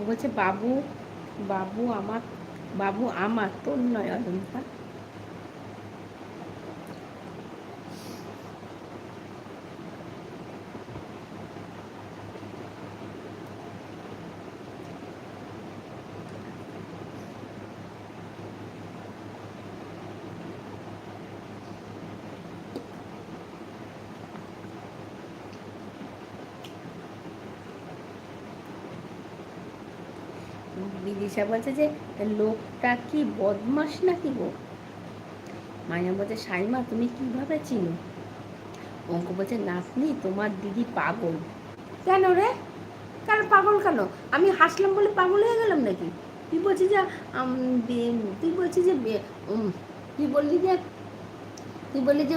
বলছে বাবু বাবু আমার বাবু আমার তোর নয় অজন্তা বিদিশা বলছে যে লোকটা কি বদমাস নাকি গো? মায়া বলছে সাইমা তুমি কীভাবে চিনো? অঙ্ক বলছে নাতনি তোমার দিদি পাগল। কেন রে? কেন পাগল কেন? আমি হাসলাম বলে পাগল হয়ে গেলাম নাকি? তুই বলছি যে তুই বলছি যে তুই বললি যে তুই বললি যে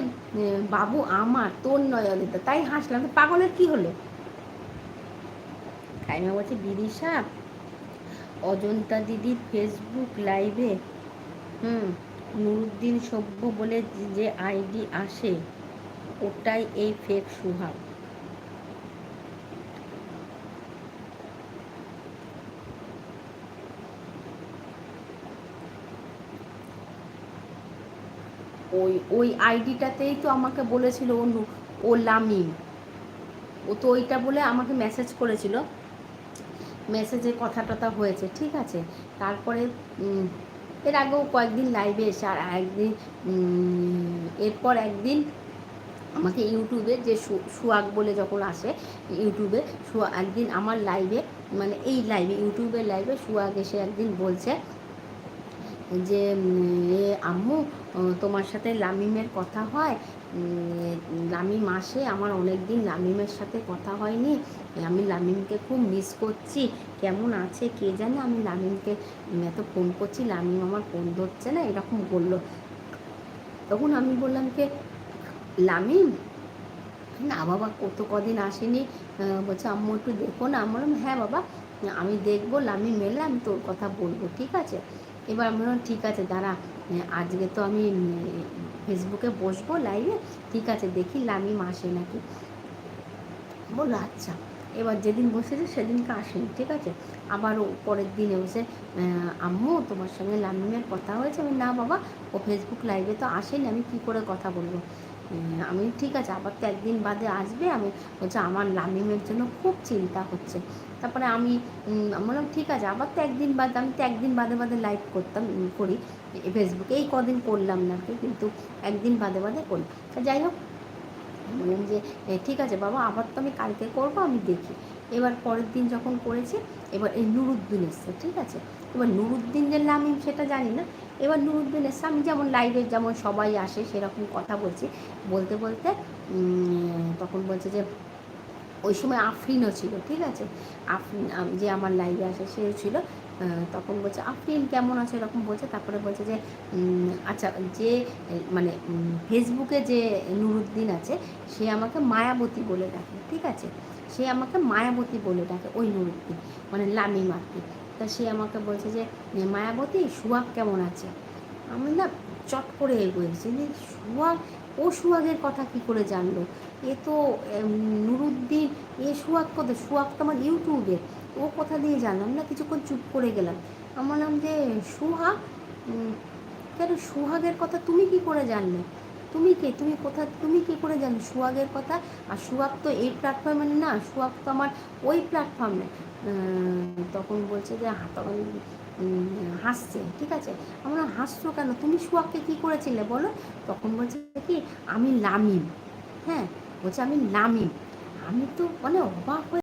বাবু আমার তোর নয় অদিতা তাই হাসলাম। পাগলের কি হলো? খাইমা বলছে বিদিশা অজন্তা দিদির ফেসবুক লাইভে হুম, নুরুদ্দিন সভ্য বলে যে আইডি আসে, ওটাই এই ফেক সুহাগ। ওই ওই আইডিটাতেই তো আমাকে বলেছিল ও ও লামিম ও তো ওইটা বলে আমাকে মেসেজ করেছিল। মেসেজে কথা টথা হয়েছে, ঠিক আছে? তারপরে এর আগেও কয়েকদিন লাইভে এসে আর একদিন এরপর একদিন আমাকে ইউটিউবে যে সুয়াগ বলে যখন আসে, ইউটিউবে, সুয়া, একদিন আমার লাইভে মানে এই লাইভে ইউটিউবের লাইভে সুয়াগ এসে একদিন বলছে যে, এ আম্মু তোমার সাথে লামিমের কথা হয়। লামিম আসে আমার অনেক দিন লামিমের সাথে কথা হয়নি। আমি লামিমকে খুব মিস করছি। কেমন আছে কে জানে? আমি লামিমকে এত ফোন করছি, লামিম আমার ফোন ধরছে না, এরকম বলল। তখন আমি বললাম কে লামিম, না বাবা, কত কদিন আসেনি? বলছে, আম্মু, একটু দেখো না। আমি বললাম হ্যাঁ বাবা, আমি দেখব, লামিম এলে আমি তোর কথা বলব, ঠিক আছে? এবার আমি বললাম, ঠিক আছে, দাঁড়া। আজকে তো আমি ফেসবুকে বসবো লাইভে ঠিক আছে, দেখি লামি মাসে নাকি? বলল আচ্ছা। এবার যেদিন বসেছে সেদিনকে আসেনি, ঠিক আছে? আবারও পরের দিনে বসে আম্মু, তোমার সঙ্গে লামিমের কথা হয়েছে? আমি না বাবা, ও ফেসবুক লাইভে তো আসেনি। আমি কি করে কথা বলব? আমি ঠিক আছে, আবার তো একদিন বাদে আসবে, আমি বলছে আমার লামিমের জন্য খুব চিন্তা হচ্ছে। তারপরে আমি বললাম, ঠিক আছে, আবার তো একদিন বাদে, আমি তো একদিন বাদে বাদে লাইভ করতাম করি ফেসবুকে এই কদিন করলাম না কিন্তু একদিন বাদে বাদে করি। তা যাই হোক বললাম যে ঠিক আছে বাবা, আবার তো আমি কালকে করব, আমি দেখি। এবার পরের দিন যখন করেছি, এবার এই নুরুদ্দিন এসছে, ঠিক আছে? এবার নুরুদ্দিন যে লামিম সেটা জানি না। এবার নুরুদ্দিন এসছে আমি যেমন লাইভে যেমন সবাই আসে, সেরকম কথা বলছি। বলতে বলতে তখন বলছে যে, ওই সময় আফরিনও ছিল, ঠিক আছে? আফরিন যে আমার লাইভে আসে, সেও ছিল। তখন বলছে, আফরিন কেমন আছে? এরকম বলছে। তারপরে বলছে যে আচ্ছা যে মানে ফেসবুকে যে নুরুদ্দিন আছে, সে আমাকে মায়াবতী বলে ডাকে, ঠিক আছে? সে আমাকে মায়াবতী বলে ডাকে, ওই নুরুদ্দিন মানে লামি মাতি তা সে আমাকে বলছে যে মায়াবতী সুয়াগ কেমন আছে? আমি না চট করে এগোয়েছি যে সুয়াগ ও সুয়াগের কথা কি করে জানলো? এ তো নুরুদ্দিন, এ সুয়াগ কত সুয়াগ তো আমার ইউটিউবে। ও কথা দিয়ে জানলাম না, কিছুক্ষণ চুপ করে গেলাম। আমি বললাম যে, সুহাগ? কেন সুহাগের কথা তুমি কি করে জানলে? তুমি কে? তুমি কোথা তুমি কি করে জানো সুয়াগের কথা? আর সুয়াগ তো এই প্ল্যাটফর্মে না সুয়াগ তো আমার ওই প্ল্যাটফর্মে তখন বলছে যে তখন হাসছে, ঠিক আছে? আমরা হাসছো কেন? তুমি সুয়াগকে কী করেছিলে বলো? তখন বলছে কি, আমি লামিম। হ্যাঁ বলছে আমি লামিম। আমি তো মানে অবাক হয়ে